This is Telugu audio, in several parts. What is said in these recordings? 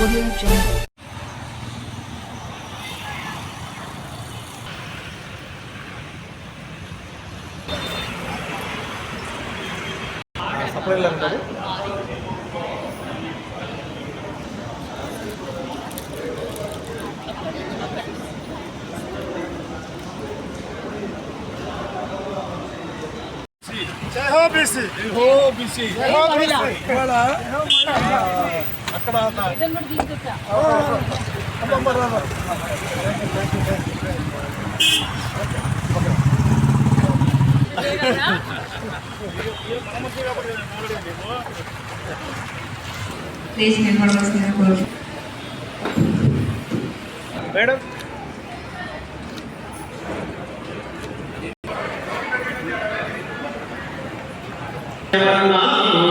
오디오죠. 아, 사파리를 한다고? Jai Ho BC. Jai Ho BC. Jai Ho BC. Voilà. Jai Ho Mala. అక్కడ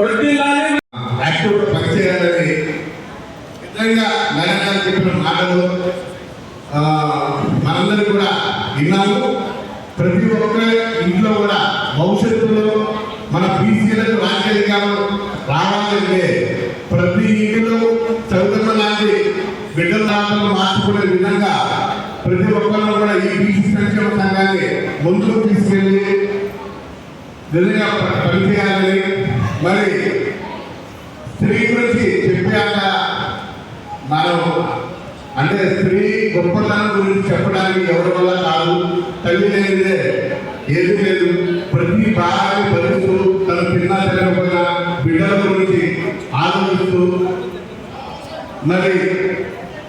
వర్ధిల్లాలి పనిచేయాలని నిజంగా మేడం చెప్పిన మాటలు మనందరూ కూడా విన్నాము. ప్రతి ఒక్క ఇంట్లో కూడా భవిష్యత్తులో మన బీసీలకు రాజకీయాలు రావాలంటే ప్రతి ఇంటిలో చదువుతున్న లాంటి బిడ్డల దాతలు మార్చుకునే విధంగా ప్రతి ఒక్కరు కూడా ఈ బీసీ సంక్షేమ సంఘాన్ని ముందుకు తీసుకెళ్ళి నిజంగా పనిచేయాలని మరి స్త్రీ గురించి చెప్పాక మనం అంటే స్త్రీ గొప్పతనం గురించి చెప్పడానికి ఎవరి వల్ల కాదు. తల్లి లేనిదే ఏది లేదు. ప్రతి భాగాన్ని భరిస్తూ తన తిన్నా తినకపోయినా బిడ్డల గురించి ఆలోచిస్తూ మరి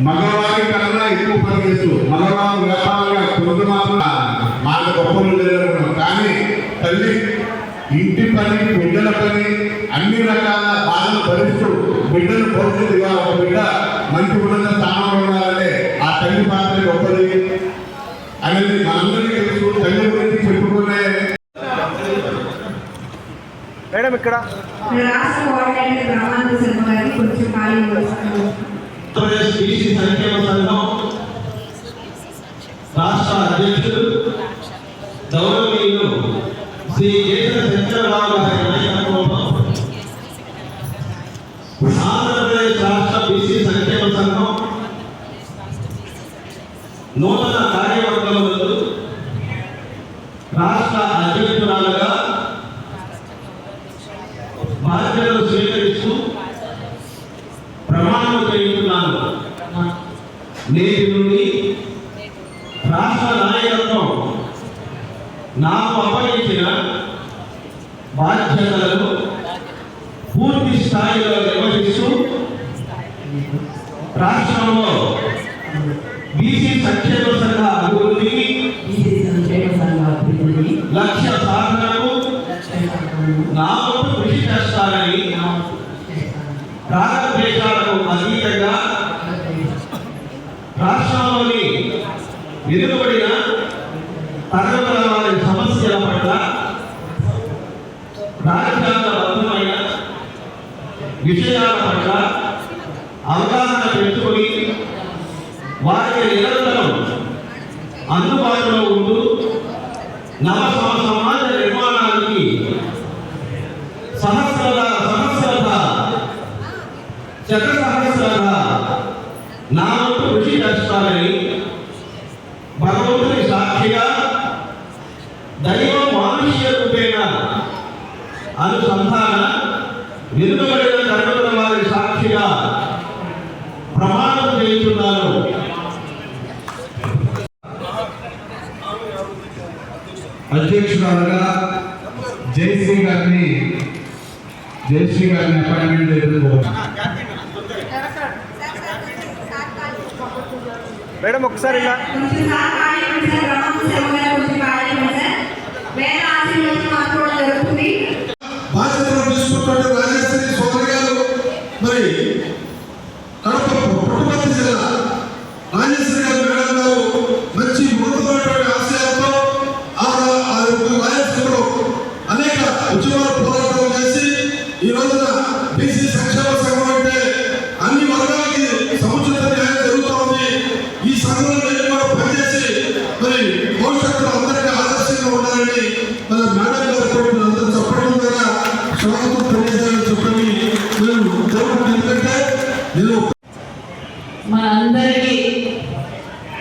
మగవారి కన్నా ఎక్కువ పనిచేస్తూ మగవారు వ్యాపారంగా కొంత మాత్రం మాట గొప్పలు లేదనుకున్నాం కానీ తల్లి ఇంటి పని బిడ్డల పని అన్ని రకాల బాధలు భరిస్తూ బిడ్డలు భవిష్యత్తుగా ఒక బిడ్డ మంచి ఉన్నత స్థానంలో ఉండాలంటే ఆ తల్లి పాత్ర గొప్పది అనేది మనందరికీ తెలుసు తల్లి గురించి చెప్పుకునే మేడం ఇక్కడ. రాష్ట్ర అధ్యక్షుడు గౌరవనీయులు శ్రీ కేంద్ర చంద్రబాబు గారి నాయకత్వంలో ఆంధ్రప్రదేశ్ రాష్ట్ర బీసీ సంక్షేమ సంఘం నూతన కార్యవర్గంలో రాష్ట్ర అధ్యక్షురాలుగా బాధ్యతలు స్వీకరిస్తూ ప్రమాణం చేస్తున్నాను నేటి నుండి రాష్ట్ర నాయకత్వం నాకు అప్పగించిన బాధ్యతలను పూర్తి స్థాయిలో నిర్వహిస్తూ రాష్ట్రంలో బీసీ సంక్షేమ సంఘ అభివృద్ధికి లక్ష్య సాధనకు నా వంతు కృషి చేస్తానని రాగద్వేషాలకు అతీతంగా వెనుకబడిన తరగతుల వారి సమస్యల పట్ల రాజ్యాంగబద్ధమైన విషయాల పట్ల అవగాహన పెంచుకొని వారికి నిరంతరం అందుబాటులో ఉంటూ నవ సమాజ నిర్మాణానికి సహస్రత సహస్రత చక్ర సహస్రత నా వంతు కృషి చేస్తానని సాక్షిగా దైవ మానుష్య రూపేణ అనుసంధాన వెనుకబడిన తరగతుల వారి సాక్షిగా ప్రమాణం చేస్తున్నాను అధ్యక్షురాలుగా జయశ్రీ గారిని జయశ్రీ గారిని అపాయింట్మెంట్ ఎదుర్కోవాలి మేడం ఒకసారి ఇలా. కొంచెం సార్ బాధ్యతలు తీసుకుంటున్న రాజేశ్వరి సోదరి గారు మరి కడప మనందరికీ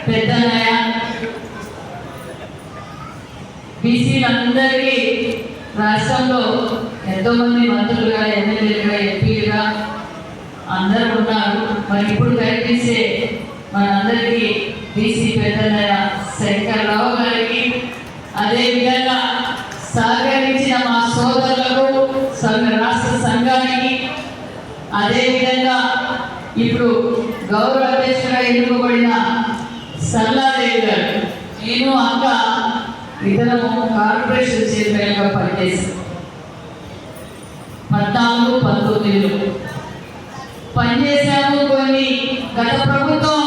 పెద్దన్నయ్య బీసీలందరికీ రాష్ట్రంలో ఎంతో మంది మంత్రులుగా ఎమ్మెల్యేలుగా ఎంపీలుగా అందరూ ఉన్నారు. మరి ఇప్పుడు కనిపించే మనందరికీ బీసీ పెద్దన్నయ్య శంకర్రావు గారికి అదేవిధంగా సహకరించిన మా సోదరులకు సంఘ రాష్ట్ర సంఘానికి అదేవిధంగా ఇప్పుడు గౌరవ అధ్యక్షుడిగా ఎన్నుకోబడిన సల్లాదేవి గారు. నేను అక్క ఇతరము కార్పొరేషన్ చైర్మన్గా పనిచేసి పద్నాలుగు పంతొమ్మిదిలో. పనిచేశాము కొన్ని. గత ప్రభుత్వం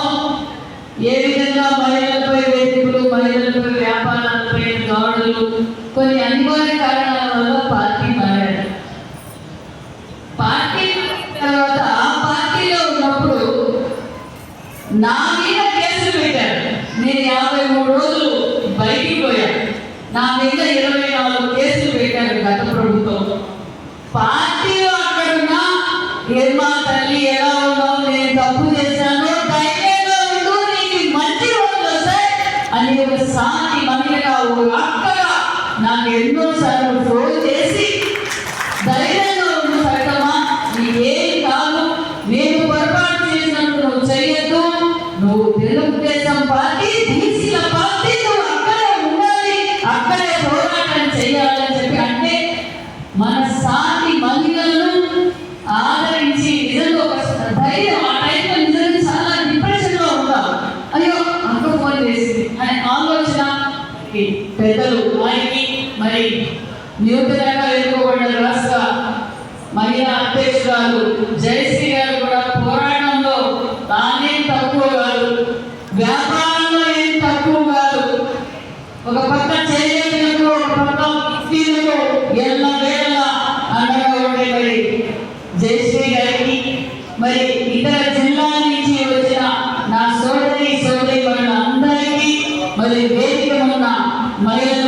ఏ విధంగా మహిళలపై వేదికలు మహిళలపై వ్యాపారాలపై దాడులు కొన్ని అనివార్య నా మీద కేసులు పెట్టారు. నేను యాభై మూడు రోజులు బయటికి పోయాను నా మీద ఇరవై నాలుగు కేసులు పెట్టారు గత ప్రభుత్వం. పార్టీలో అక్కడున్నా ఏమా తల్లి ఎలా ఉన్నావు నేను తప్పు చేశాను ధైర్యంగా ఉండు నీకు మంచి రోజులు వస్తాయి అని ఒక సాటి మహిళగా ఒక అక్కగా నాకు ఎన్నోసార్లు ఫోన్ చేసి ధైర్యంగా పెద్దలు వారికి మరి నూతనంగా ఎన్నుకోబడిన రాష్ట్ర మహిళా అధ్యక్షురాలు జయశ్రీ గారు కూడా పోరాటంలో తానే తక్కువ గారు వ్యాపార María